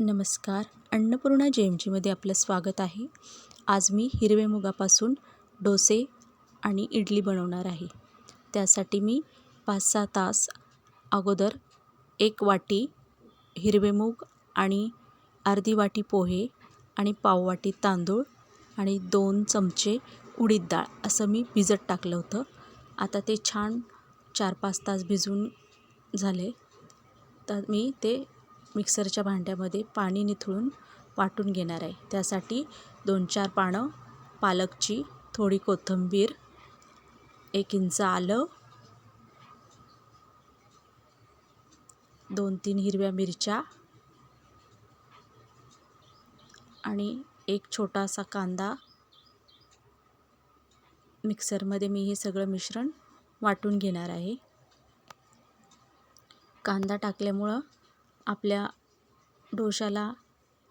नमस्कार अन्नपूर्णा जे एम जीमध्ये आपलं स्वागत आहे. आज मी हिरवे मुगापासून डोसे आणि इडली बनवणार आहे. त्यासाठी मी पाच सहा तास अगोदर एक वाटी हिरवे मूग आणि अर्धी वाटी पोहे आणि पाव वाटी तांदूळ आणि दोन चमचे उडीद डाळ असं मी भिजत टाकलं होतं. आता ते छान चार पाच तास भिजून झाले. तर मी ते मिक्सरच्या भांड्यामध्ये पाणी निथळून वाटून घेणार आहे. त्यासाठी दोन चार पानं पालकची थोडी कोथिंबीर एक इंच आलं दोन तीन हिरव्या मिरच्या आणि एक छोटासा कांदा. मिक्सरमध्ये मी हे सगळं मिश्रण वाटून घेणार आहे. कांदा टाकल्यामुळं आपल्या डोशाला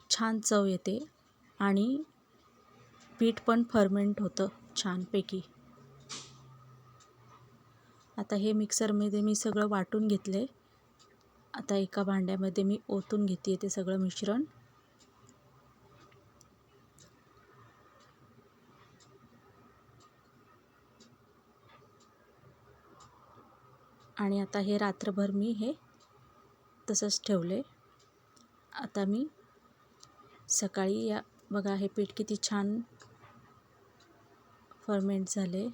छान चव येते आणि पीठ पण फर्मेंट होतं छानपैकी. आता हे मिक्सरमध्ये मी सगळं वाटून घेतलं. आहे आता एका भांड्यामध्ये मी ओतून घेते ते सगळं मिश्रण. आणि आता हे रात्रभर मी हे तसंच ठेवले. आता मी सकाळी या बघा हे पीठ किती छान फर्मेंट झाले.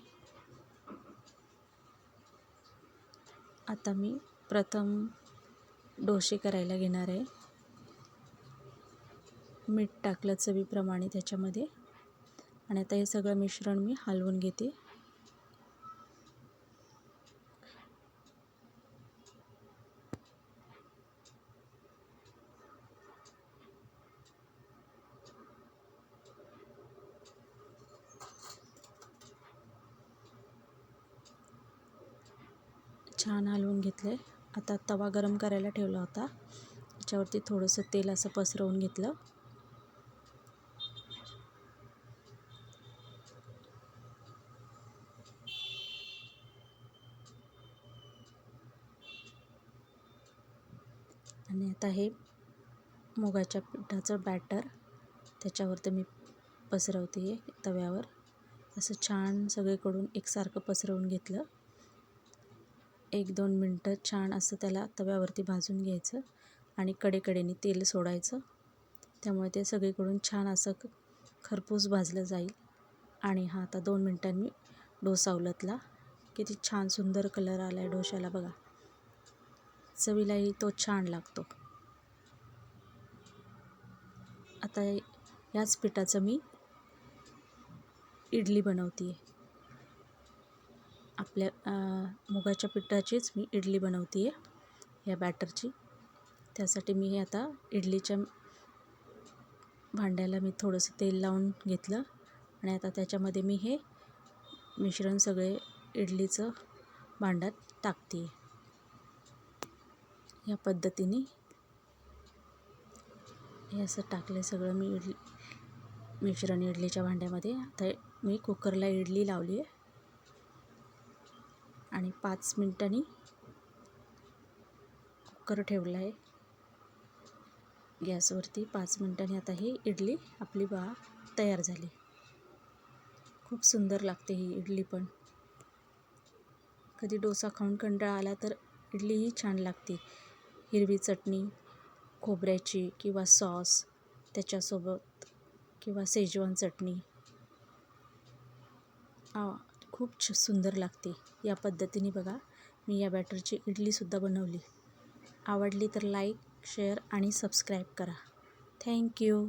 आता मी प्रथम डोसे करायला घेणार आहे. मीठ टाकलं चवीप्रमाणे त्याच्यामध्ये. आणि आता हे सगळं मिश्रण मी हलवून घेते. छान हलवून घेतले आता तवा गरम करायला ठेवला होता. त्याच्यावरती थोडंसं तेल असं पसरवून घेतलं. आणि आता हे मुगाच्या पिठाचं बॅटर त्याच्यावरती मी पसरवते तव्यावर. असं छान सगळीकडून एकसारखं पसरवून घेतलं. एक दोन मिनटं छान असं त्याला तव्यावरती भाजून घ्यायचं आणि कडेकडेने तेल सोडायचं. त्यामुळे ते सगळीकडून छान असं खरपूस भाजलं जाईल. आणि हा आता दोन मिनटांनी डोसा उलतला किती छान सुंदर कलर आला आहे डोशाला बघा. चवीलाही तो छान लागतो. आता याच पिठाचं मी इडली बनवते आहे आपल्या मुगाच्या पिठाचीच मी इडली बनवते आहे या बॅटरची. त्यासाठी मी हे आता इडलीच्या भांड्याला मी थोडंसं तेल लावून घेतलं आणि आता त्याच्यामध्ये मी हे मिश्रण सगळे इडलीचं भांड्यात टाकते या पद्धतीने हे असं टाकलं सगळं मी इडली मिश्रण इडलीच्या भांड्यामध्ये. आता मी कुकरला इडली लावली आहे आणि पाच मिनटांनी कुकर ठेवला आहे. गॅसवरती पाच मिनटांनी आता ही इडली आपली बा तयार झाली. खूप सुंदर लागते ही इडली पण. कधी डोसा खाऊन कंटाळा आला तर इडलीही छान लागते. हिरवी चटणी खोबऱ्याची किंवा सॉस त्याच्यासोबत किंवा सेजवान चटणी. खूप छ सुंदर लागते. या पद्धतीने बघा मी या बॅटरची इडलीसुद्धा बनवली. आवडली तर लाईक शेअर आणि सबस्क्राईब करा. Thank you